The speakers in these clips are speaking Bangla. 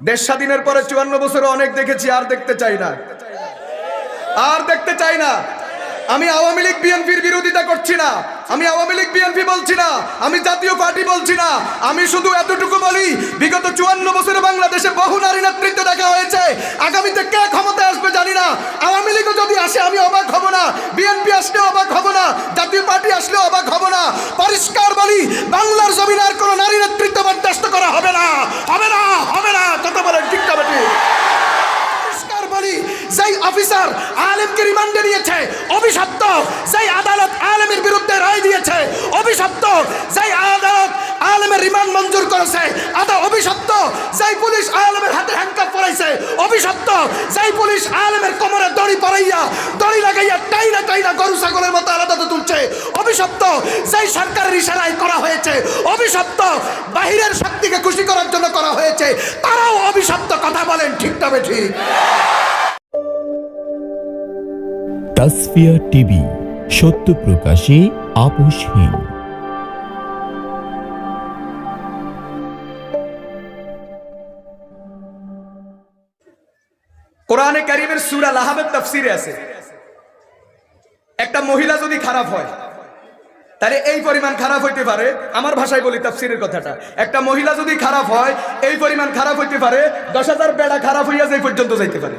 দেশ স্বাধীনের পরে চুয়ান্ন বছর অনেক দেখেছি, আর দেখতে চাই না। আর দেখতে চাই না। আমি আওয়ামী লীগ বিএনপির বিরোধিতা করছি না। আমি আওয়ামী লীগ বিএনপি বলছি না। আমি জাতীয় পার্টি বলছি না। আমি শুধু এতটুকু বলি, বিগত চুয়ান্ন বছরে বাংলাদেশে বহু নারী নেতৃত্ব দেখা হয়েছে। আগামীতে কে ক্ষমতায় আসবে জানি না। আওয়ামী লীগও যদি আসে, আমি অবাক হব না। বিএনপি আসলে অবাক হব না। জাতীয় পার্টি আসলে অবাক হব না। পরিষ্কার বলি, বাংলার জমিনে আর কোনো নারী নেতৃত্ব বরদাস্ত করা হবে না। হবে না হবে না। কত বলেন, ঠিক যেই অফিসার আলেমকে রিমান্ডে নিয়েছে, অভিশপ্ত। যেই আদালত আলেমের বিরুদ্ধে রায় দিয়েছে, অভিশপ্ত। যেই আদালত আলেমের রিমান্ড মঞ্জুর করেছে, আদা অভিশপ্ত। যেই পুলিশ আলেমের হাতে হ্যান্ডকাপ পরাইছে, অভিশপ্ত। যেই পুলিশ আলেমের কোমরে দড়ি পরাইয়া, দড়ি লাগাইয়া টাইনা টাইনা গরু ছাগলের মতো আলাদাতে তুলছে। অভিশপ্ত। যেই সরকারের ইশারায় করা হয়েছে, অভিশপ্ত। বাহিরের শক্তিকে খুশি করার জন্য করা হয়েছে, তারাও অভিশপ্ত কথা বলেন, ঠিক তবে ঠিক। তাসফিয়া টিভি, সত্য প্রকাশে আপোষহীন। কোরআনে কারিমের সুরা লাহাবের আছে। একটা মহিলা যদি খারাপ হয়, তাহলে এই পরিমাণ খারাপ হইতে পারে, আমার ভাষায় বলি তাফসিরের কথাটা। একটা মহিলা যদি খারাপ হয়, এই পরিমাণ খারাপ হইতে পারে, দশ হাজার বেড়া খারাপ হইয়া যে পর্যন্ত যাইতে পারে।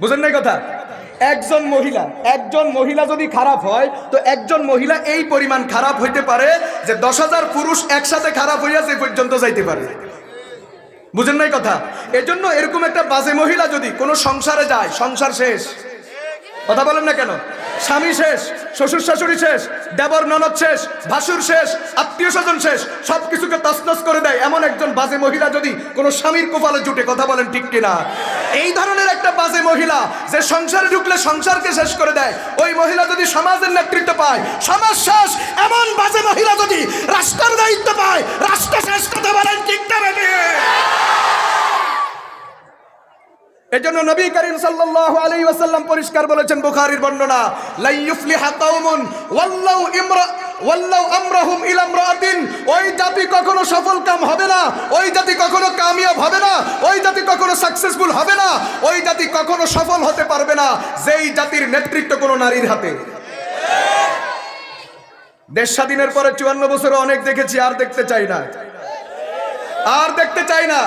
বুঝেন নাই কথা? একজন মহিলা একজন মহিলা যদি খারাপ হয়, তো একজন মহিলা এই পরিমাণ খারাপ হইতে পারে যে দশ হাজার পুরুষ একসাথে খারাপ হইয়া সে পর্যন্ত যাইতে পারে। বুঝেন নাই কথা? এজন্য এরকম একটা বাজে মহিলা যদি কোনো সংসারে যায়, সংসার শেষ। কথা বলেন না কেন? স্বামী শেষ। শ্বশুর শাশুড়ি শেষ, দেবর ননদ শেষ, ভাসুর শেষ, আত্মীয় স্বজন শেষ সব কিছুকে তসনস করে দেয় এমন একজন বাজে মহিলা যদি কোনো স্বামীর কপালে জুটে, কথা বলেন ঠিক কিনা এই ধরনের একটা বাজে মহিলা যে সংসারে ঢুকলে সংসারকে শেষ করে দেয়, ওই মহিলা যদি সমাজের নেতৃত্ব পায়, সমাজ শেষ, এমন বাজে মহিলা যদি রাষ্ট্রের দায়িত্ব পায়, রাষ্ট্র শেষ কথা বলেন ঠিক না? এজন্য নবী করিম সাল্লাল্লাহু আলাইহি ওয়াসাল্লাম পরিষ্কার বলেছেন বুখারীর বর্ণনা লা ইউফলিহা কাওমুন, ওয়াল্লাউ ইমরা, ওয়াল্লাউ আমরাহুম ইলা ইমরাতিন ওই জাতি কখনো সফল কাম হবে না, ওই জাতি কখনো কামিয়াব হবে না, ওই জাতি কখনো সাকসেসফুল হবে না, ওই জাতি কখনো সফল হতে পারবে না, যেই জাতির নেতৃত্ব কোনো নারীর হাতে। দেশ স্বাধীনের পরে চুয়ান্ন বছরে অনেক দেখেছি, আর দেখতে চাই না। আর দেখতে চাই না।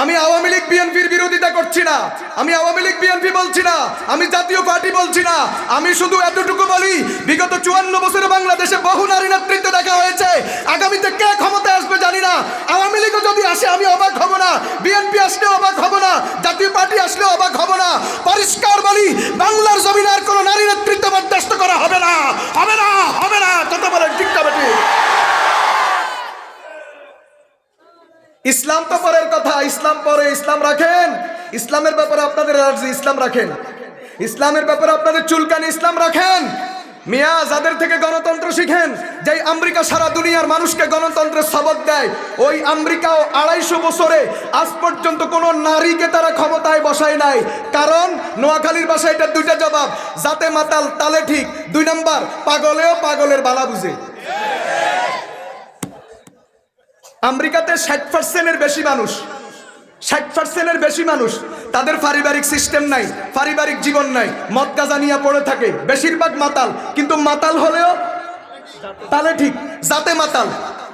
আমি আওয়ামী লীগ বিএনপির বিরোধিতা করছি না। আমি আওয়ামী লীগ বিএনপি বলছি না। আমি জাতীয় পার্টি বলছি না। আমি শুধু এতটুকু বলি, বিগত চুয়ান্ন বছরে বাংলাদেশে বহু নারী নেতৃত্ব দেখা হয়েছে। আগামীতে কে ক্ষমতায় আসবে জানি না। আওয়ামী লীগও যদি আসে, আমি অবাক হব না। বিএনপি আসলে অবাক হব না। জাতীয় পার্টি আসলে অবাক হব না। পরিষ্কার বলি, বাংলার জমিনে আর কোনো নারী নেতৃত্ব বরদাস্ত করা হবে না হবে না কত বলেন ঠিক না বেটি ইসলাম তো পরের কথা, ইসলাম পরে ইসলাম রাখেন। ইসলামের ব্যাপারে আপনাদের ইসলাম রাখেন। ইসলামের ব্যাপারে আপনাদের চুলকানি, ইসলাম রাখেন। মিয়া, যাদের থেকে গণতন্ত্র শিখেন, যেই আমেরিকা সারা দুনিয়ার মানুষকে গণতন্ত্রের সবক দেয়, ওই আমেরিকাও আড়াইশো বছরে আজ পর্যন্ত কোনো নারীকে তারা ক্ষমতায় বসায় নাই। কারণ নোয়াখালীর বাসায় এটা দুইটা জবাব যাতে মাতাল তালে ঠিক, দুই নাম্বার, পাগলেও পাগলের বালা বুঝে। আমেরিকাতে ষাট পার্সেন্টের বেশি মানুষ। ষাট পার্সেন্টের বেশি মানুষ। তাদের পারিবারিক সিস্টেম নাই, পারিবারিক জীবন নাই। মদ গাজা নিয়ে পড়ে থাকে, বেশিরভাগ মাতাল। কিন্তু মাতাল হলেও তালে ঠিক যাতে মাতাল,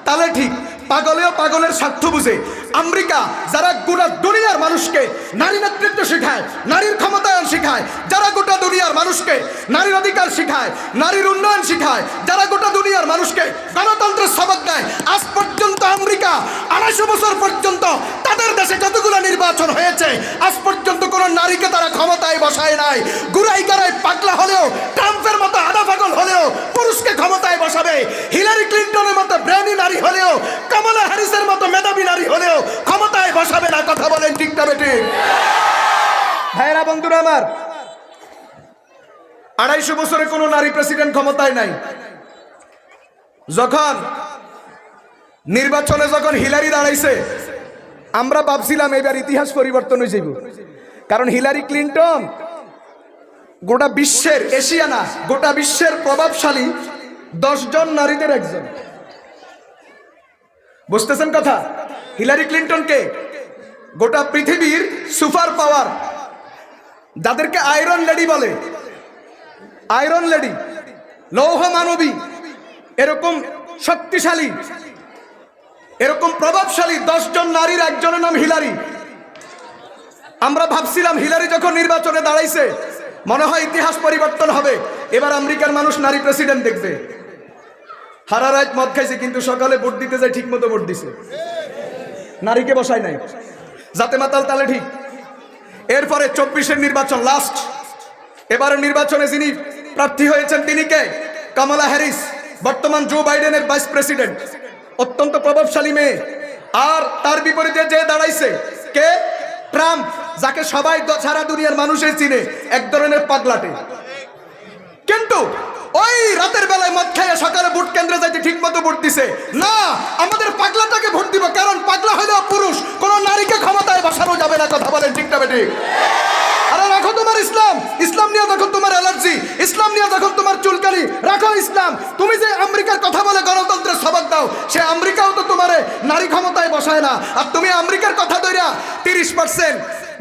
তালে ঠিক। পাগলেও পাগলের স্বার্থ বুঝে। আমেরিকা, যারা গোটা দুনিয়ার মানুষকে নারী নেতৃত্ব শেখায়, নারীর ক্ষমতায়ন শেখায়, যারা গোটা দুনিয়ার মানুষকে নারীর অধিকার শেখায়, নারীর উন্নয়ন শেখায়, যারা গোটা দুনিয়ার মানুষকে গণতন্ত্রের সবক দেয় আজ পর্যন্ত আমেরিকা আড়াইশো বছর পর্যন্ত তাদের দেশে যতগুলো নির্বাচন হয়েছে, আজ পর্যন্ত কোনো নারীকে তারা ক্ষমতায় বসায় নাই। গুড়াই গাড়াই পাগলা হলেও, ট্রাম্পের মতো আধা পাগল হলেও পুরুষকে ক্ষমতায় বসাবে। হিলারি ক্লিন্টনের মতো ব্রেনি নারী হলেও কামালা হ্যারিসের মতো মেধাবী নারী হলেও ক্ষমতায় বসাবে না, কথা বলেন ঠিক না বেঠিক। ভাইরা, বন্ধুরা আমার, আড়াইশো বছরে কোনো নারী প্রেসিডেন্ট ক্ষমতায় নাই। যখন নির্বাচনে যখন হিলারি দাঁড়াইছে, আমরা ভাবছিলাম এবার ইতিহাস পরিবর্তন হয়ে যাইব। কারণ হিলারি ক্লিন্টন গোটা বিশ্বের এশিয়া না গোটা বিশ্বের প্রভাবশালী দশজন নারীদের একজন। বুঝতেছেন কথা? হিলারি ক্লিন্টনকে গোটা পৃথিবীর সুপার পাওয়ার যাদেরকে আয়রন লেডি বলে, আয়রন লেডি লৌহ মানবী এরকম শক্তিশালী, এরকম প্রভাবশালী দশজন নারীর একজনের নাম হিলারি। আমরা ভাবছিলাম হিলারি যখন নির্বাচনে দাঁড়াইছে, মনে হয় ইতিহাস পরিবর্তন হবে। এবার আমেরিকার মানুষ নারী প্রেসিডেন্ট দেখবে। হারা রাত মদ খাইছে, কিন্তু সকালে ভোট দিতে যায় ঠিক মতো ভোট দিছে। নারীকে বসায় নাই। যাতে মাতাল তালে ঠিক। এরপরে চব্বিশের নির্বাচন লাস্ট এবারে নির্বাচনে যিনি প্রার্থী হয়েছেন, তিনি কে? কামালা হ্যারিস, বর্তমান জো বাইডেনের ভাইস প্রেসিডেন্ট অত্যন্ত প্রভাবশালী মেয়ে। আর তার বিপরীতে যে দাঁড়াইছে, কে? ট্রাম্প, যাকে সবাই সারা দুনিয়ার মানুষের চিনে, এক ধরনের পাগলাটে। কিন্তু ওই রাতের বেলায় মদ খাইয়ে সকালে ভোট কেন্দ্রে যাইতে ঠিক মতো ভোট দিছে। না, আমাদের পাগলাটাকে ভোট দিব, কারণ পাগলা হইলেও পুরুষ। কোন নারীকে ক্ষমতায় বসানো যাবে না, কথা বলেন ঠিক না আরে রাখো তোমার ইসলাম। ইসলাম নিয়ে যখন তোমার অ্যালার্জি। ইসলাম নিয়ে যখন তোমার চুলকানি। রাখো ইসলাম। তুমি যে আমেরিকার কথা বলে গণতন্ত্রের সবক দাও, সে আমেরিকাও তো তোমারে নারী ক্ষমতায় বসায় না। আর তুমি আমেরিকার কথা দইরা তিরিশ পার্সেন্ট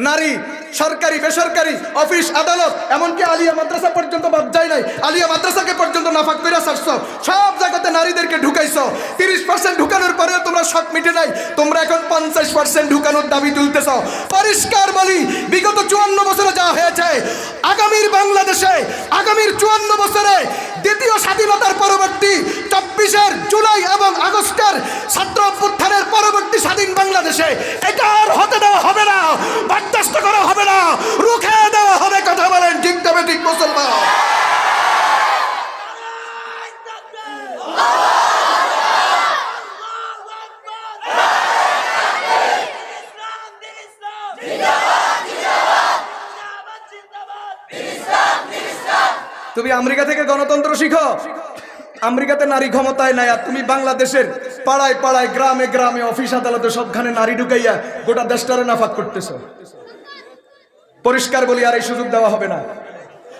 নারী সরকারি, বেসরকারি, অফিস, আদালত, এমনকি আলিয়া মাদ্রাসা পর্যন্ত বাদ যায় নাই। আলিয়া মাদ্রাসাকে পর্যন্ত নাফাক করে ছাড়ছো। সব জায়গাতে নারীদেরকে ঢুকাইছো। তিরিশ পার্সেন্ট ঢুকানোর পরেও তোমরা শখ মিটে নাই। তোমরা এখন পঞ্চাশ পার্সেন্ট ঢুকানোর দাবি তুলতেছ। পরিষ্কার বলি, বিগত চুয়ান্ন বছরে যা হয়েছে, আগামীর বাংলাদেশে, আগামীর চুয়ান্ন বছরে দ্বিতীয় স্বাধীনতার পরবর্তী চব্বিশের জুলাই এবং আগস্টের ছাত্র অভ্যুত্থানের পরবর্তী স্বাধীন বাংলাদেশে, এটা আর হতে দেওয়া হবে না। বরদাস্ত করা হবে না। রুখে দেওয়া হবে কথা বলেন, ঠিক তবে ঠিক মুসলমান। তুমি আমেরিকা থেকে গণতন্ত্র শিখো? আমেরিকাতে নারী ক্ষমতায় নাই আর তুমি বাংলাদেশের পাড়ায় পাড়ায়, গ্রামে গ্রামে, অফিস আদালতে সবখানে নারী ঢুকাইয়া গোটা দেশটারে নাফাক করতেছো। পরিষ্কার বলি, আর এই সুযোগ দেওয়া হবে না।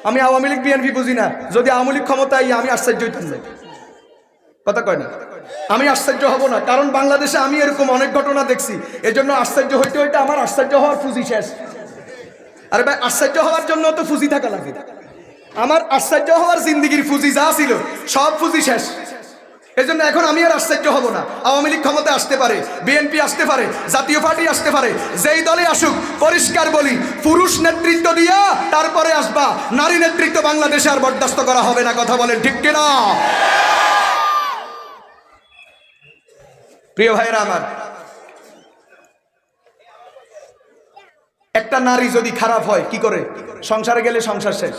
আমি আওয়ামী লীগ, বিএনপি বুঝি না। যদি আওয়ামী লীগ ক্ষমতায় আমি আশ্চর্য হইতাম। না কথা কয় না? আমি আশ্চর্য হব না, কারণ বাংলাদেশে আমি এরকম অনেক ঘটনা দেখছি। এজন্য আশ্চর্য হইতে হইতে আমার আশ্চর্য হওয়ার ফুজি শেষ। আরে ভাই, আশ্চর্য হওয়ার জন্য তো ফুজি থাকা লাগে। আমার আশ্চর্য হওয়ার জিন্দিগির ফুজি যা ছিল, সব ফুজি শেষ। এই জন্য এখন আমি আর আশ্চর্য হব না। আওয়ামী লীগ ক্ষমতায় আসতে পারে, বিএনপি আসতে পারে, জাতীয় পার্টি আসতে পারে, যেই দলে আসুক, পরিষ্কার বলি, পুরুষ নেতৃত্ব দিয়া তারপরে আসবা। নারী নেতৃত্ব বাংলাদেশে আর বরদাস্ত করা হবে না, কথা বলেন ঠিক কিনা? প্রিয় ভাইরা আমার, একটা নারী যদি খারাপ হয়, কি করে? সংসারে গেলে সংসার শেষ,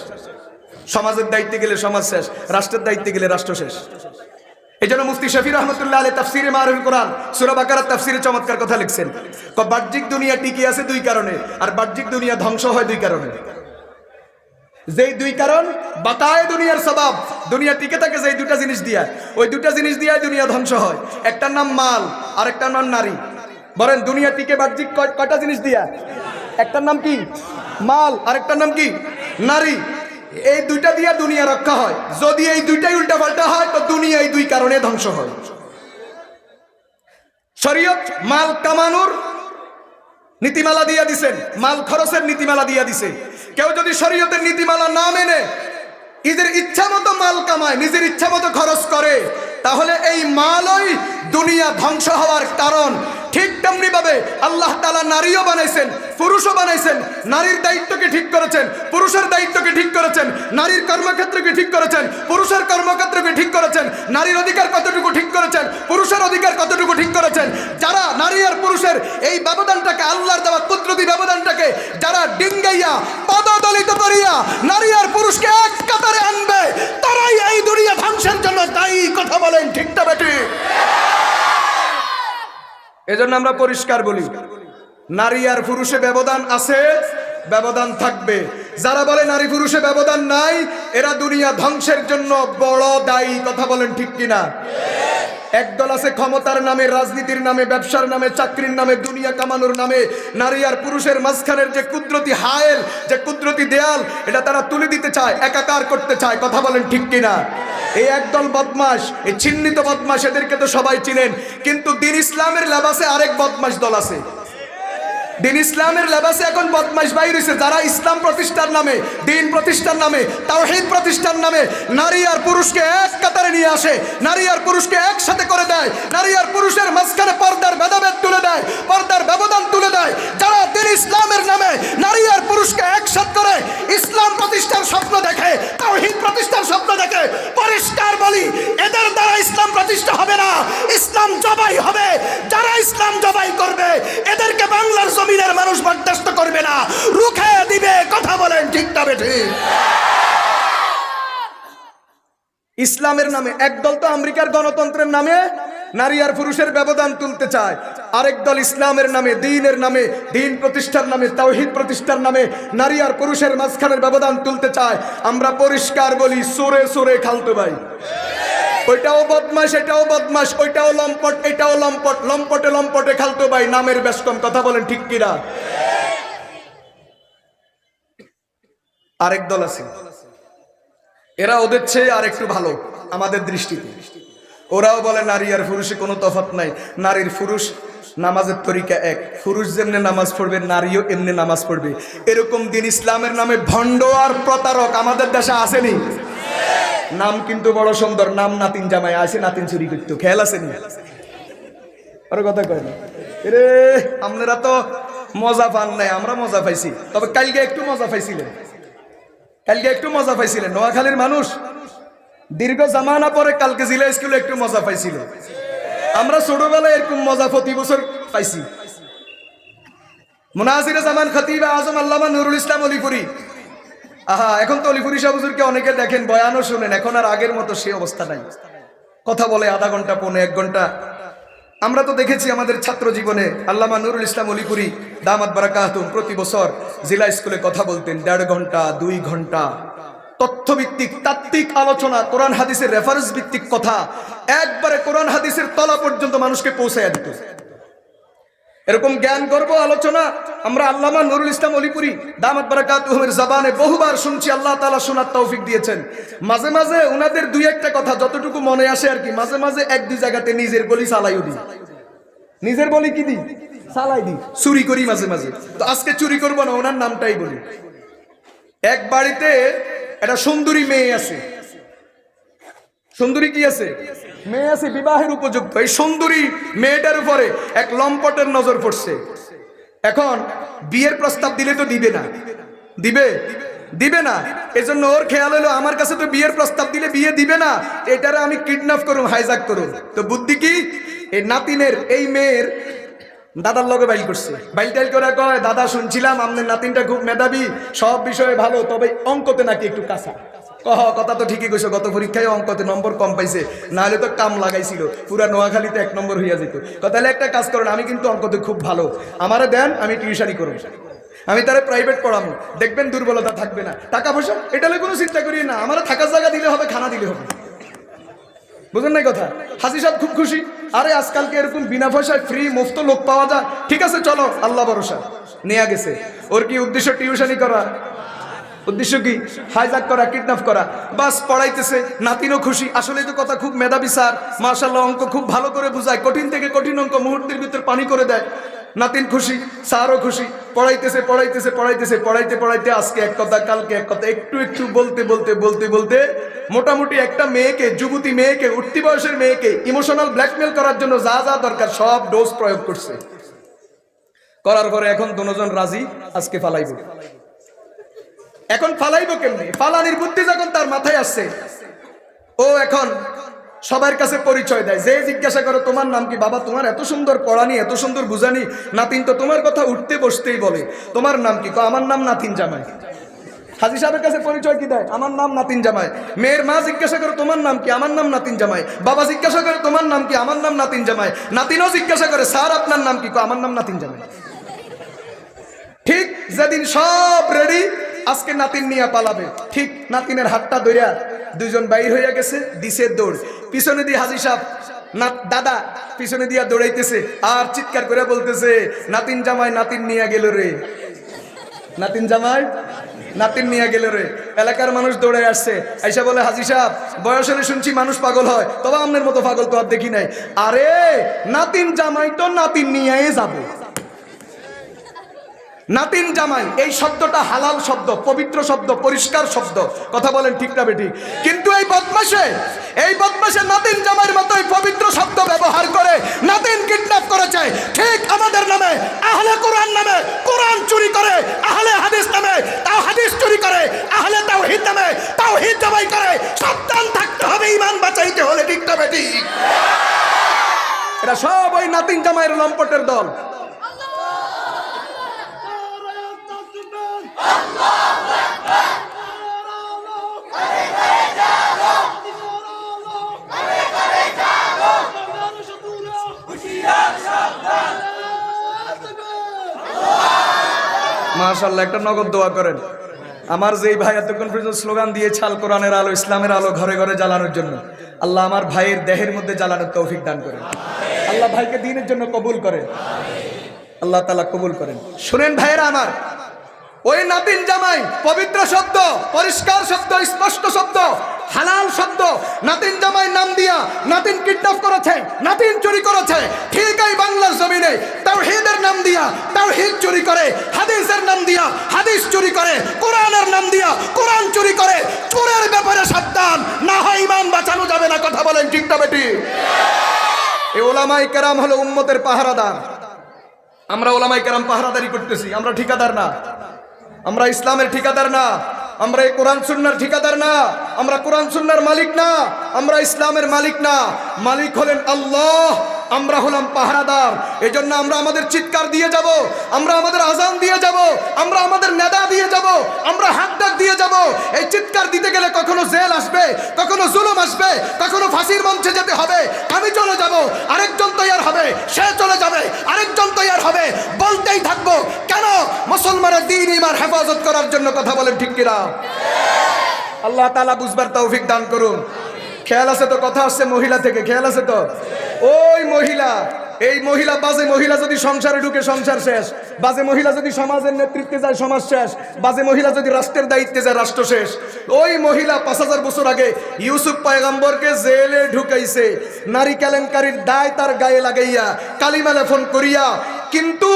সমাজের দায়িত্বে গেলে সমাজ শেষ, রাষ্ট্রের দায়িত্বে গেলে রাষ্ট্র শেষ। এই জন্য মুফতি শফি রহমতুল্লাহ আলী তাফসিরে মারুল কোরআন সুরা বাকারাত তাফসিরে চমৎকার কথা লিখছেন। বাহ্যিক দুনিয়া টিকে আছে দুই কারণে, আর বাহ্যিক দুনিয়া ধ্বংস হয় দুই কারণে। যেই দুই কারণ, বাতায় দুনিয়ার স্বভাব। দুনিয়া টিকে থাকে যেই দুটা জিনিস দিয়া। ওই দুটা জিনিস দিয়ে দুনিয়া ধ্বংস হয়। একটার নাম মাল আর একটার নাম নারী। বলেন, দুনিয়া টিকে বাহ্যিক কয়- কয়টা জিনিস দিয়া? একটার নাম কি? মাল আর একটার নাম কি? নারী। এই দুইটা দিয়া দুনিয়া রক্ষা হয়। যদি এই দুইটাই উল্টা পাল্টা হয়, তো দুনিয়া এই দুই কারণে ধ্বংস হয়। শরীয়ত মাল কামানোর নীতিমালা দিয়ে দিছেন। মাল খরচের নীতিমালা দিয়ে দিছে। কেউ যদি শরীয়তের নীতিমালা না মেনে, নিজের ইচ্ছা মতো মাল কামায়, নিজের ইচ্ছা মতো খরচ করে, তাহলে এই মালই দুনিয়া ধ্বংস হওয়ার কারণ। ঠিক তেমনি ভাবে আল্লাহ তালা নারীও বানাইছেন, পুরুষও বানাইছেন। নারীর দায়িত্বকে ঠিক করেছেন, পুরুষের দায়িত্বকে ঠিক করেছেন, নারীর কর্মক্ষেত্রকে ঠিক করেছেন, পুরুষের কর্মক্ষেত্রকে ঠিক করেছেন, নারীর অধিকার কতটুকু ঠিক করেছেন, পুরুষের অধিকার কতটুকু ঠিক করেছেন, যারা নারী আর পুরুষের এই ব্যবধানটাকে, আল্লাহর দেওয়া কুদরতি ব্যবধানটাকে, যারা ডিঙ্গাইয়া, পদদলিত করিয়া নারী আর পুরুষকে এক কাতারে আনবে, তারাই এই দুনিয়া ধ্বংসের জন্য দায়ী কথা বলেন ঠিকটা বেটি এজন্য আমরা পরিষ্কার বলি, নারী আর পুরুষে ব্যবধান আছে, ব্যবধান থাকবে। যারা বলে নারী পুরুষে ব্যবধান নাই, এরা দুনিয়া ধ্বংসের জন্য বড় দায়ী, কথা বলেন ঠিক কিনা? একদল আছে ক্ষমতার নামে, রাজনীতির নামে, ব্যবসার নামে, চাকরির নামে, দুনিয়া কামানোর নামে। নারী আর পুরুষের মাঝখানের যে কুদরতি হায়েল, যে কুদরতি দেয়াল, এটা তারা তুলে দিতে চায়, একাকার করতে চায়। কথা বলেন ঠিক কিনা? এই একদল বদমাস এই চিহ্নিত বদমাস এদেরকে তো সবাই চিনেন। কিন্তু দিন ইসলামের লেবাসে আরেক বদমাস দল আছে। দিন ইসলামের লেবাসে এখন বদমাইশ বাইর হয়েছে যারা ইসলাম প্রতিষ্ঠার নামে, দিন প্রতিষ্ঠার নামে, তাওহিদ প্রতিষ্ঠার নামে নারী আর পুরুষকে এক কাতারে নিয়ে আসে, নারী আর পুরুষকে একসাথে করে দেয়, নারী আর পুরুষের মাঝখানে পর্দার ভেদাভেদ তুলে দেয়, পর্দার ব্যবধান দেয় যারা দিন ইসলামের নামে নারী আর পুরুষকে একসাথ করে ইসলাম প্রতিষ্ঠার স্বপ্ন দেখে, তাওহীদ প্রতিষ্ঠার স্বপ্ন দেখে, পরিষ্কার বলি, এদের দ্বারা ইসলাম প্রতিষ্ঠা হবে না, ইসলাম জবাই হবে। যারা ইসলাম জবাই করবে, এদেরকে বাংলার জমিনের মানুষ বরদাস্ত করবে না। রুখে দিবে, কথা বলেন ঠিক তবে ঠিক ইসলামের নামে একদল তো আমেরিকার গণতন্ত্রের নামে নারী আর পুরুষের ব্যবধান তুলতে চায়। আরেক দল ইসলামের নামে, দিনের নামে, দিন প্রতিষ্ঠার নামে, তাওহিদ প্রতিষ্ঠার নামে নারী আর পুরুষের মাঝখানের ব্যবধান তুলতে চায়। আমরা পরিষ্কার বলি, সোরে সোরে খালতো ভাই। ওইটাও বদমাস এটাও বদমাস ওইটাও লম্পট, এটাও লম্পট, লম্পটে লম্পটে খালতো ভাই, নামের ব্যস্তম, কথা বলেন ঠিক কিনা? আরেক দল আছে। এরা ওদের চেয়ে আর একটু ভালো আমাদের দৃষ্টিতে। ওরাও বলে, নারী আর পুরুষে কোনো তফাৎ নাই। নারীর পুরুষ নামাজের তরিকা এক। পুরুষ যেমনি নামাজ পড়বে, নারীও এমনি নামাজ পড়বে। এরকম দিন ইসলামের নামে ভণ্ড আর প্রতারক আমাদের দেশে আসেনি। নাম কিন্তু বড় সুন্দর, নাম নাতিন জামাই, আসে নাতিন চুরি করতো। খেয়াল আসেনি? আর কথা কয় না। রে আপনারা তো মজা পান নাই, আমরা মজা পাইছি। তবে কালকে একটু মজা পাইছিলেন। কালকে একটু মজা পাইছিলেন নোয়াখালীর মানুষ। দীর্ঘ জামানা পরে কালকে জিলা স্কুলে একটু মজা পাইছিল। আমরা ছোটবেলায় এরকম মজা প্রতি বছর পাইছি। মুনাজির জামান খতিব, আজম আল্লামা নুরুল ইসলাম অলিপুরি। আহা, এখন তো অলিপুরি সাহুজুরকে অনেকে দেখেন, বয়ানও শুনেন, এখন আর আগের মতো সে অবস্থা নাই। কথা বলে আধা ঘণ্টা, পৌনে এক ঘণ্টা আমরা তো দেখেছি আমাদের ছাত্র জীবনে আল্লামা নুরুল ইসলাম অলিপুরি, দামাত বারাকাতুম, প্রতি বছর জেলা স্কুলে কথা বলতেন, দেড় ঘণ্টা, দুই ঘণ্টা। তথ্যভিত্তিক, তাত্ত্বিক আলোচনা, কোরআন হাদিসের রেফারেন্স ভিত্তিক কথা, একবারে কোরআন হাদিসের তলা পর্যন্ত মানুষকে পৌঁছায় দিত। এরকম জ্ঞান, গর্ব, আলোচনা আমরা আল্লামা নুরুল ইসলাম অলিপুরি দামাত বারাকাতুমের জবানে বহুবার শুনছি, আল্লাহ তাআলা শোনার তৌফিক দিয়েছেন। মাঝে মাঝে ওনাদের দুই একটা কথা যতটুকু মনে আসে আর কি, মাঝে মাঝে এক দুই জায়গাতে নিজের বলি চালাইও দিই। নিজের বলি কি দিই? চালাই দিই। চুরি করি মাঝে মাঝে। তো আজকে চুরি করব না ওনার নামটাই বলি। এক বাড়িতে একটা সুন্দরী মেয়ে আছে সুন্দরী কি আছে? মেয়ে আছে, বিবাহের উপযুক্ত। এই সুন্দরী মেয়েটার উপরে এক লম্পটের নজর পড়ছে। এখন বিয়ের প্রস্তাব দিলে তো দিবে না। দিবে? দিবে না। এজন্য ওর খেয়াল হলো, আমার কাছে তো বিয়ের প্রস্তাব দিলে বিয়ে দিবে না। এটারে আমি কিডন্যাপ করুম হাইজাক করুম। তো বুদ্ধি কি? এই নাতিনের, এই মেয়ের দাদার লগে বাইল করছে। বাইল টাইল করে কয়, দাদা, শুনছিলাম আপনার নাতিনটা খুব মেধাবী, সব বিষয়ে ভালো, তবে অঙ্কতে নাকি একটু কাঁচা। কহ, কথা তো ঠিকই কইছো গত পরীক্ষায় অঙ্কতে নম্বর কম পাইছে। নাহলে তো কাম লাগাইছিল। পুরা নোয়াখালীতে এক নম্বর হইয়া যেত তাহলে একটা কাজ করেন, আমি কিন্তু অঙ্কতে খুব ভালো। আমারে দেন, আমি টিউশনই করব আমি তারে প্রাইভেট পড়াবো দেখবেন দুর্বলতা থাকবে না। টাকা পয়সা এটা কোনো চিন্তা করি না। আমার থাকার জায়গা দিলে হবে, খানা দিলে হবে। বুঝলেন নাই কথা? হাসি সাহেব খুব খুশি। আরে, আজকালকে এরকম বিনা পয়সায় ফ্রি মুফত লোক পাওয়া যায়। ঠিক আছে, চলো, আল্লাহ ভরসা। নেয়া গেছে। ওর কি উদ্দেশ্য টিউশনই করা? উদ্দেশ্য কি? হাইজাক করা কিডন্যাপ করা। বাস পড়াইতেছে, নাতিনও খুশি। আসলে তো কথা খুব মেধাবী স্যার। মার্শাল্লাহ অঙ্ক খুব ভালো করে বুঝায়। কঠিন থেকে কঠিন অঙ্ক মুহূর্তের ভিতর পানি করে দেয়। নাতিন খুশি, স্যারও খুশি। পড়াইতেছে পড়াইতেছে পড়াইতেছে, পড়াইতে পড়াইতে আজকে এক কথা, কালকে এক কথা। একটু একটু বলতে বলতে বলতে বলতে মোটামুটি একটা মেয়েকে, যুবতী মেয়েকে, উঠতি বয়সের মেয়েকে ইমোশনাল ব্ল্যাকমেল করার জন্য যা যা দরকার সব ডোজ প্রয়োগ করছে। করার পরে এখন দুজন রাজি, আজকে ফালাইব। এখন ফালাইব কেমনি? ফালানির বুদ্ধি যখন তার মাথায় আসছে, ও এখন সবার কাছে পরিচয় দেয়। যে জিজ্ঞাসা করে, তোমার নাম কি? বাবা, তোমার এত সুন্দর পড়ানি, এত সুন্দর বুঝানি। নাতিন তো তোমার কথা উঠতে বসতেই বলে, তোমার নাম কি? আমার নাম নাতিন জামাই। হাজি সাহেবের কাছে পরিচয় কি দেয়? আমার নাম নাতিন জামাই। মেয়ের মা জিজ্ঞাসা করে, তোমার নাম কি? আমার নাম নাতিন জামাই। বাবা জিজ্ঞাসা করে, তোমার নাম কি? আমার নাম নাতিন জামাই। নাতিনও জিজ্ঞাসা করে, স্যার, আপনার নাম কি? আমার নাম নাতিন জামাই। ঠিক যেদিন সব রেডি আজকে নাতিন নিয়ে পালাবে। ঠিক নাতিনের হাতটা ধরিয়া দুইজন বাইর হইয়া গেছে, দিছে দৌড়। পিছনে দিয়ে হাজি সাহেব না দাদা, পিছনে দিয়া দৌড়াইতেছে আর চিৎকার করে বলতেছে, নাতিন জামাই, নাতিন নিয়ে গেল রে। নাতিন জামাই, নাতিন নিয়ে গেল রে। এলাকার মানুষ দৌড়ে আসছে। আইসা বলে, হাজি সাহেব, বয়স হলে শুনছি মানুষ পাগল হয়। তবে আমনের মতো পাগল তো আর দেখি নাই। আরে, নাতিন জামাই তো নাতিন নিয়ে যাবে। নাতিন জামাই, এই শব্দটা হালাল শব্দ, পবিত্র শব্দ, পরিষ্কার শব্দ। কথা বলেন ঠিক না বেটি? কিন্তু এই বদমাসে এই বদমাসে নাতিন জামাইয়ের মতোই পবিত্র শব্দ ব্যবহার করে নাতিন কিডন্যাপ করেছে। ঠিক আমাদের নামে, আহলে কোরআন নামে কোরআন চুরি করে, আহলে হাদিস নামে তাও হাদিস চুরি করে, আহলে তাওহীদ নামে তাওহীদ জবাই করে। সাবধান থাকতে হবে, ঈমান বাঁচাইতে হলে ঠিক না বেটি? এটা সব ওই নাতিন জামাইয়ের লম্পটের দল। মাশাল্লাহ একটা নগদ দোয়া করেন। আমার যেই ভাই এতক্ষণ পর্যন্ত স্লোগান দিয়ে ছাল কোরআনের আলো, ইসলামের আলো ঘরে ঘরে জ্বালানোর জন্য, আল্লাহ আমার ভাইয়ের দেহের মধ্যে জ্বালানোর তৌফিক দান করেন। আল্লাহ ভাইকে দিনের জন্য কবুল করেন। আল্লাহ তালা কবুল করেন। শুনেন ভাইয়েরা আমার ওই নাতিন জামাই, পবিত্র শব্দ, পরিষ্কার শব্দ, স্পষ্ট শব্দ, হালাল শব্দ। নাতিন জামাই নাম দিয়া নাতিন কিডন্যাপ করেছে, নাতিন চুরি করেছে। ঠিক এই বাংলার জমিনে তাওহীদের নাম দিয়া তাওহীদ চুরি করে, হাদিসের নাম দিয়া হাদিস চুরি করে, কোরআনের নাম দিয়া কোরআন চুরি করে। চোরের ব্যাপারে সাবধান, না হয় ইমান বাঁচানো যাবে না, কথা বলেন ঠিক না বেটি? এই ওলামাই কেরাম হলো উম্মতের পাহারাদার। আমরা ওলামাই কেরাম পাহারাদারি করতেছি, আমরা ঠিকাদার না। আমরা ইসলামের ঠিকাদার না, আমরা এই কোরআন সুন্নার ঠিকাদার না, আমরা কোরআন সুন্নার মালিক না, আমরা ইসলামের মালিক না। মালিক হলেন আল্লাহ। আমরা হলাম পাহারাদার। এই জন্য আমরা আমাদের চিৎকার দিয়ে যাব, আমরা আমাদের আজান দিয়ে যাব, আমরা আমাদের নেদা দিয়ে যাব, আমরা হাত ডাক দিয়ে যাব। এই চিৎকার দিতে গেলে কখনো জেল আসবে, কখনো জুলুম আসবে, কখনো ফাঁসির মঞ্চে যেতে হবে। আমি চলে যাব, আরেকজন তৈয়ার হবে, সে চলে যাবে, আরেকজন তৈয়ার হবে। বলতেই থাকব, কেন মুসলমানের দিন ইমার হেফাজত করার জন্য কথা বলেন ঠিক কিনা? আল্লাহ তালা বুঝবার তৌফিক দান করুন। খেয়াল আছে তো কথা আসছে মহিলা থেকে, খেয়াল আছে তো ওই মহিলা, এই মহিলা, বাজে মহিলা যদি সংসারে ঢুকে সংসার শেষ, বাজে মহিলা যদি সমাজের নেতৃত্বে যায় সমাজ শেষ, বাজে মহিলা যদি রাষ্ট্রের দায়িত্বে যায় রাষ্ট্র শেষ, ওই মহিলা পাঁচ হাজার বছর আগে ইউসুফ পয়গম্বরকে জেলে ঢুকাইছে, নারী কেলেঙ্কারির দায় তার গায়ে লাগাইয়া কালিমা লেফন করিয়া কিন্তু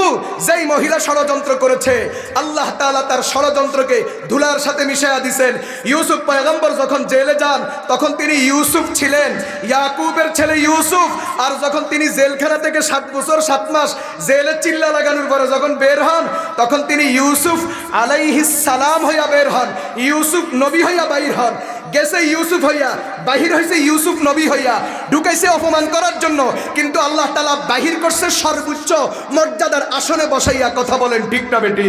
যেই মহিলা ষড়যন্ত্র করেছে, আল্লাহ তাআলা তার ষড়যন্ত্রকে ধুলার সাথে মিশাইয়া দিছেন। ইউসুফ পয়গম্বর যখন জেলে যান, তখন তিনি ইউসুফ ছিলেন। ইয়াকুবের ছেলে ইউসুফ, আর যখন তিনি জেলখানা থেকে সাত বছর, সাত মাস জেলে চিল্লা লাগানোর পরে যখন বের হন, তখন তিনি ইউসুফ আলাইহিস সালাম হইয়া বের হন, ইউসুফ নবী হইয়া বাইর হন। গেছে ইউসুফ হইয়া, বাহির হয়েছে ইউসুফ নবী হইয়া। ঢুকাইছে অপমান করার জন্য, কিন্তু আল্লাহ তালা বাহির করছে সর্বোচ্চ মর্যাদার আসনে বসাইয়া কথা বলেন, ঠিক না বেটি?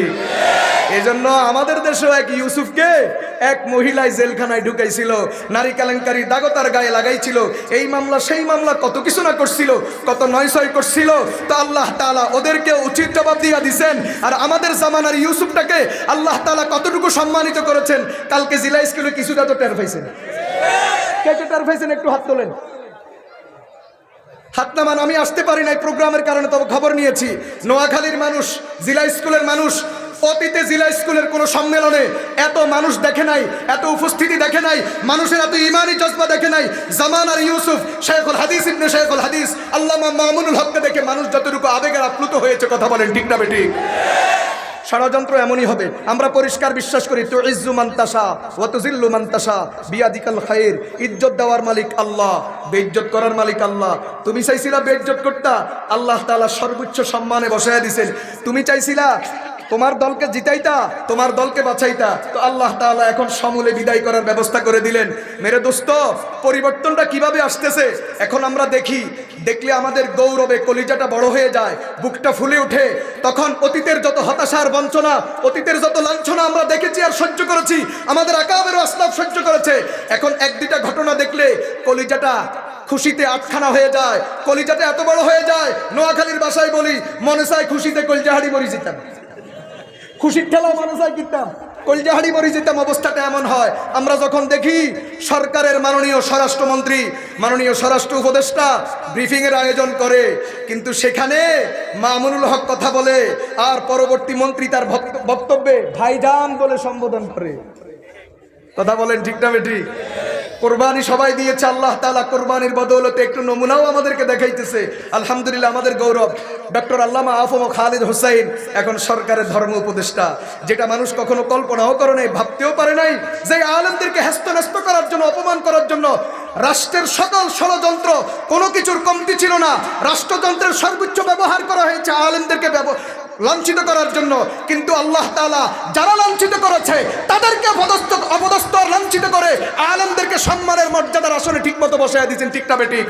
এই জন্য আমাদের দেশেও এক ইউসুফকে এক মহিলায় জেলখানায় ঢুকাইছিল, নারী কেলেঙ্কারি দাগতার গায়ে লাগাইছিল। এই মামলা, সেই মামলা কত কিছু না করছিল, কত নয় ছয় করছিল। তো আল্লাহ তালা ওদেরকে উচিত জবাব দিয়া দিছেন। আর আমাদের জামানার ইউসুফটাকে আল্লাহ তালা কতটুকু সম্মানিত করেছেন, কালকে জিলা স্কুলে কিছুটা তো টের পাইছেন। কে টের পাইছেন? একটু হাত তোলেন। হাত নামান, আমি আসতে পারি নাই প্রোগ্রামের কারণে, তবে খবর নিয়েছি। নোয়াখালীর মানুষ, জিলা স্কুলের মানুষ অতীতে জেলা স্কুলের কোনো সম্মেলনে এত মানুষ দেখে নাই, এত উপস্থিতি দেখে নাই, মানুষের এত ইমানি জজবা দেখে নাই। জামান আর ইউসুফ শেখুল হাদিস ইবনে শেখুল হাদিস, আল্লামা মামুনুল হককে দেখে মানুষ যতটুকু আবেগের আপ্লুত হয়েছে কথা বলেন, ঠিক না বেটি ষড়যন্ত্র এমনই হবে। আমরা পরিষ্কার বিশ্বাস করি তো ইজ্জু মান্তাসা ওয়াতুজিল্লু মান্তাসা বিয়াদিকাল খায়ের ইজ্জত দেওয়ার মালিক আল্লাহ, বেইজ্জত করার মালিক আল্লাহ। তুমি চাইছিলা বেইজ্জত করতা? আল্লাহ তালা সর্বোচ্চ সম্মানে বসাইয়া দিছেন। তুমি চাইছিলা তোমার দলকে জিতাইতা, তোমার দলকে বাঁচাইতা তো আল্লাহ তাআলা এখন সমূলে বিদায় করার ব্যবস্থা করে দিলেন। মেরে দোস্ত, পরিবর্তনটা কীভাবে আসতেছে? এখন আমরা দেখি, দেখলে আমাদের গৌরবে কলিজাটা বড় হয়ে যায়, বুকটা ফুলে ওঠে। তখন অতীতের যত হতাশার বঞ্চনা, অতীতের যত লাঞ্ছনা আমরা দেখেছি আর সহ্য করেছি, আমাদের আকাবেরও আসলাফ সহ্য করেছে। এখন এক দুইটা ঘটনা দেখলে কলিজাটা খুশিতে আটখানা হয়ে যায়, কলিজাটা এত বড় হয়ে যায়, নোয়াখালীর বাসায় বলি, মনে চায় খুশিতে কলজাহাড়ি মরি যেতাম খুশির ঠেলা মানুষ হয় কিনতাম কলজাহাড়ি মরি যেতাম অবস্থাটা এমন হয়। আমরা যখন দেখি সরকারের মাননীয় স্বরাষ্ট্রমন্ত্রী, মাননীয় স্বরাষ্ট্র উপদেষ্টা ব্রিফিং এর আয়োজন করে, কিন্তু সেখানে মামুনুল হক কথা বলে, আর পরবর্তী মন্ত্রী তার বক্তব্যে ভাইজান বলে সম্বোধন করে। কথা বলেন ঠিক না বেটি? কোরবানি সবাই দিয়েছে, আল্লাহ তালা কোরবানির বদৌলতে একটু নমুনাও আমাদেরকে দেখাইতেছে। আলহামদুলিল্লাহ, আমাদের গৌরব। ডক্টর আল্লামা আফম খালিদ হোসাইন এখন সরকারের ধর্ম উপদেষ্টা, যেটা মানুষ কখনো কল্পনাও করে নাই, ভাবতেও পারে নাই যে আলেমদেরকে হ্যাস্ত করার জন্য, অপমান করার জন্য রাষ্ট্রের সকল ষড়যন্ত্র কোনো কিছুর কমতি ছিল না। রাষ্ট্রযন্ত্রের সর্বোচ্চ ব্যবহার করা হয়েছে, আলেমদেরকে লাঞ্ছিত করার জন্য, কিন্তু আল্লাহ তাআলা যারা লাঞ্ছিত করেছে, তাদেরকে অপদস্থ অপদস্থ লাঞ্ছিত করে আলমদেরকে সম্মানের মর্যাদার আসনে ঠিক মতো বসায় দিয়েছেন, ঠিক না বেঠিক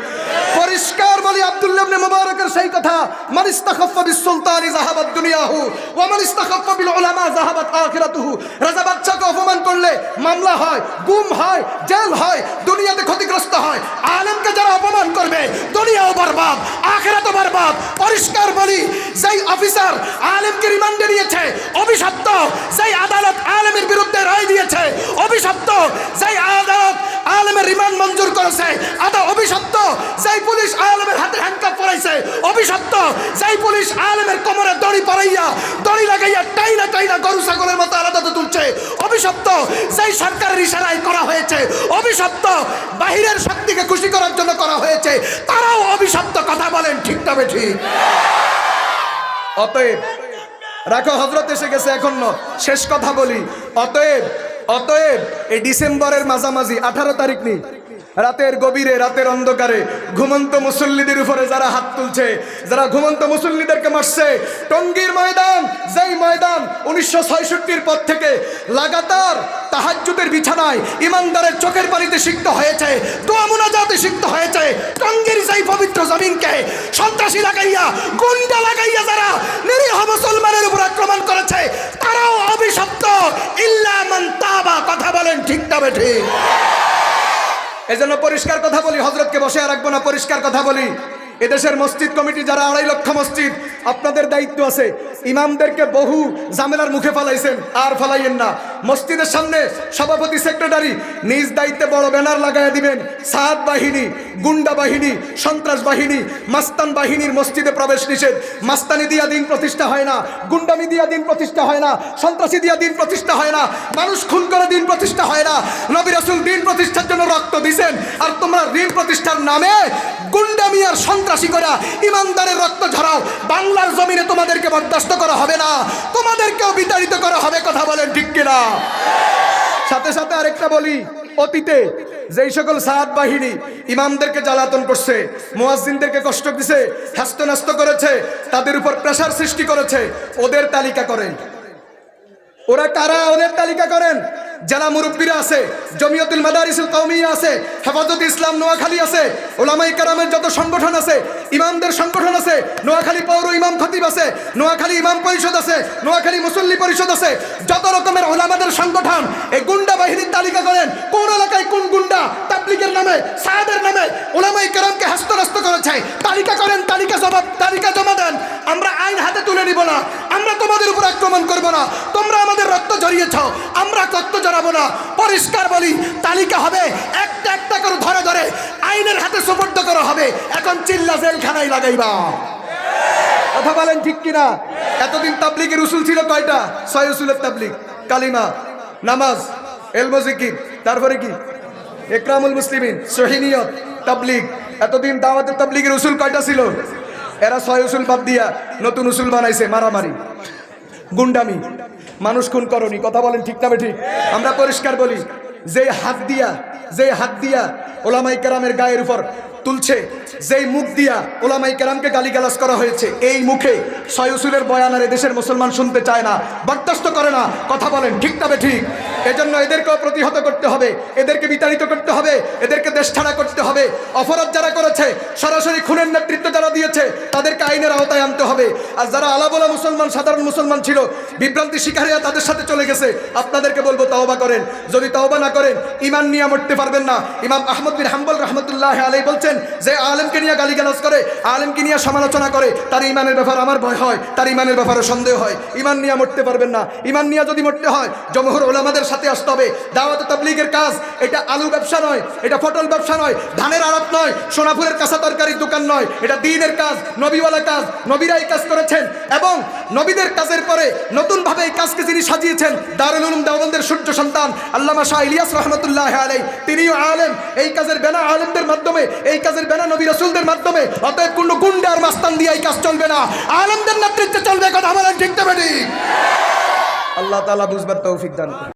পরিষ্কার বলি আব্দুল্লাহ ইবনে মুবারকের সেই কথা, মান ইস্তাখাফফা বিস সুলতানি যাহাবাত দুনিয়াহু, ওয়া মান ইস্তাখাফফা বিল উলামা যাহাবাত আখিরাতুহু। রাজা বাচ্চাকে অপমান করলে মামলা হয়, গুম হয়, জেল হয়, দুনিয়াতে ক্ষতিগ্রস্ত হয়। আলেমকে যারা অপমান করবে, দুনিয়াও বরবাদ, আখিরাতও বরবাদ। পরিষ্কার বলি, যেই অফিসার আলেমকে রিমান্ডে নিয়েছে। অভিশপ্ত যেই আদালত আলেমের বিরুদ্ধে রায় দিয়েছে। অভিশপ্ত যেই আদালত আলেমের রিমান্ড মঞ্জুর করেছে। আদা অভিশপ্ত যেই পুলিশ আলেমের হাতে হ্যান্ডকাপ পরাইছে। অভিশপ্ত যেই পুলিশ আলেমের কোমরে দড়ি পরাইয়া, দড়ি লাগাইয়া টাইনা টাইনা গরু, ছাগলের মতো আলাদাতে তুলছে। অভিশপ্ত যেই সরকারের ইশারায় করা হয়েছে। অভিশপ্ত বাহিরের শক্তিকে খুশি করার জন্য করা হয়েছে। তারাও অভিশপ্ত কথা বলেন, ঠিক তবে ঠিক? অতএব রাখো হজরত এসে গেছে এখন। শেষ কথা বলি অতএব অতএব এই ডিসেম্বরের মাঝামাঝি, আঠারো তারিখ নি রাতের গভীরে, রাতের অন্ধকারে ঘুমন্ত মুসল্লিদের উপরে যারা হাত তুলছে, যারা ঘুমন্ত মুসল্লিদেরকে মারছে, টঙ্গীর ময়দান, যেই ময়দান উনিশশো ছয়ষট্টির পর থেকে লাগাতার তাহাজ্জুদের বিছানায় ইমানদারের চোখের পানিতে সিক্ত হয়েছে, দোয়া মুনাজাতে সিক্ত হয়েছে, টঙ্গীর সেই পবিত্র জমিনকে সন্ত্রাসী লাগাইয়া, গুন্ডা লাগাইয়া যারা নিরীহ মুসলমানের উপর আক্রমণ করেছে, তারাও অভিশপ্ত। ইল্লা মান তাবা, কথা বলেন ঠিক তবে ঠিক। এজন্য পরিষ্কার কথা বলি, হজরতকে বসে রাখব না, পরিষ্কার কথা বলি। এদেশের মসজিদ কমিটি যারা আড়াই লক্ষ মসজিদ, আপনাদের দায়িত্ব আছে। ইমামদেরকে বহু ঝামেলার মুখে ফালাইছেন, আর ফালাইয়েন না। মসজিদের সামনে সভাপতি সেক্রেটারি নিজ দায়িত্বে বড় ব্যানার লাগাইয়া দিবেন। সাত বাহিনী, গুন্ডা বাহিনী, সন্ত্রাস বাহিনী, মাস্তান বাহিনীর মসজিদে প্রবেশ নিষেধ। মাস্তানি দিয়া দিন প্রতিষ্ঠা হয় না, গুন্ডামি দিয়া দিন প্রতিষ্ঠা হয় না, সন্ত্রাসী দিয়া দিন প্রতিষ্ঠা হয় না, মানুষ খুন করে দিন প্রতিষ্ঠা হয় না। নবী রাসূল দিন প্রতিষ্ঠার জন্য রক্ত দিছেন, আর তোমরা ঋণ প্রতিষ্ঠার নামে গুন্ডামি আর সন্ত্রাসী করা ইমানদারের রক্ত ঝরাও। বাংলার জমিনে তোমাদেরকে বরদাস্ত করা হবে না, তোমাদেরকেও বিতাড়িত করা হবে, কথা বলেন ঠিক কিনা? সাথে সাথে আরেকটা বলি, অতীতে যেই সকল সাত বাহিনী ইমামদেরকে জ্বালাতন করছে, মুয়াজ্জিনদেরকে কষ্ট দিছে হ্যাস্ত ন্যস্ত করেছে, তাদের উপর প্রেশার সৃষ্টি করেছে, ওদের তালিকা করেন। ওরা কারা? ওদের তালিকা করেন। যারা মুরব্বীরা আছে, জমিয়তুল মাদারিসুল কওমিয়া আছে, হেফাজত ইসলাম নোয়াখালী আছে ওলামাই কারামের যত সংগঠন আছে ইমামদের সংগঠন আছে, নোয়াখালী পৌর ইমাম খতিব আছে, নোয়াখালী ইমাম পরিষদ আছে, নোয়াখালী মুসল্লি পরিষদ আছে। যত রকমের ওলামাদের সংগঠন, এই গুন্ডা বাহিনীর তালিকা করেন, কোন এলাকায় কোন গুন্ডা তাবলিগের নামে, সাহাদের নামে ওলামাই কারামকে হস্তনস্ত করেছে। তালিকা করেন, তালিকা জমা তালিকা জমা দেন। আমরা আইন হাতে তুলে নিব না। আমরা তোমাদের উপর আক্রমণ করব না। তোমরা আমাদের রক্ত জড়িয়েছ আমরা রক্ত জড়াবো না। পরিষ্কার বলি, তালিকা হবে, একটা একটা করে ধরে ধরে আইনের হাতে সুপর্দ করা হবে। এখন চিল্লা জেলখানায় লাগাইবা। কথা বলেন ঠিক কিনা? এতদিন তাবলিগের উসুল ছিল কয়টা? ছয় উসুলের তাবলিগ। কালিমা, নামাজ এলমজিকির তারপরে কি? একরামুল মুসলিমিন, সহিনিয়ত, তাবলিগ। এতদিন দাওয়াতের তাবলিগের উসুল কয়টা ছিল? এরা ছয় উসুল বাদ দিয়া নতুন উসুল বানাইছে, মারামারি। গুন্ডামি। মানুষ খুন করনি। কথা বলেন ঠিক না ঠিক আমরা পরিষ্কার বলি যে হাত দিয়া যে হাত দিয়া ওলামাই কেরামের গায়ের উপর তুলছে। যেই মুখ দিয়া ওলামাই কেরামকে গালিগালাজ করা হয়েছে, এই মুখে সয়সুলের বয়ান বয়ানার দেশের মুসলমান শুনতে চায় না, বরদাস্ত করে না। কথা বলেন, ঠিক তবে ঠিক? এজন্য এদেরকেও প্রতিহত করতে হবে, এদেরকে বিতাড়িত করতে হবে, এদেরকে দেশ ছাড়া করতে হবে। অপরাধ যারা করেছে, সরাসরি খুনের নেতৃত্ব যারা দিয়েছে, তাদেরকে আইনের আওতায় আনতে হবে। আর যারা আলাবোলা মুসলমান, সাধারণ মুসলমান ছিল, বিভ্রান্তি শিকারিয়া তাদের সাথে চলে গেছে। আপনাদেরকে বলব, তাওবা করেন। যদি তাওবা না করেন ইমান নিয়ে মরতে পারবেন না। ইমাম আহমদ বিন হাম্বল রহমতুল্লাহ আলাই বলছেন যে আলেমকে নিয়ে গালিগালাজ করে, আলেমকে নিয়ে সমালোচনা করে, তার ইমানের ব্যাপার আমার ভয় হয়, তার ইমানের ব্যাপারে সন্দেহ হয়। ইমান নিয়ে মরতে পারবেন না। ইমান নিয়ে যদি মরতে হয়, জমহর ওলামাদের সাথে আসতে হবে। দাওয়াত তাবলিগের কাজ, এটা আলু ব্যবসা নয়, এটা পটল ব্যবসা নয়, ধানের আড়ত নয়, সোনাপুরের কাঁচা তরকারির দোকান নয়, এটা দিনের কাজ, নবীওয়ালা কাজ নবীরা এই কাজ করেছেন এবং নবীদের কাজের পরে নতুনভাবে এই কাজকে যিনি সাজিয়েছেন, দারুল উলুম দেওবন্দের সূর্য সন্তান, আল্লামা শাহ ইলিয়াস রহমতুল্লাহ আলাই তিনিও আলেম। এই কাজের বেনা আলেমদের মাধ্যমে এই কাজের বেনা নবী রসুলদের মাধ্যমে, অতএব কোনো গুন্ডা আর মাস্তান দিয়ে এই কাজ চলবে না আলমদের নেতৃত্বে চলবে কথা আমার ঠিক ঠিক আল্লাহ তালা বুঝবার তৌফিক দান।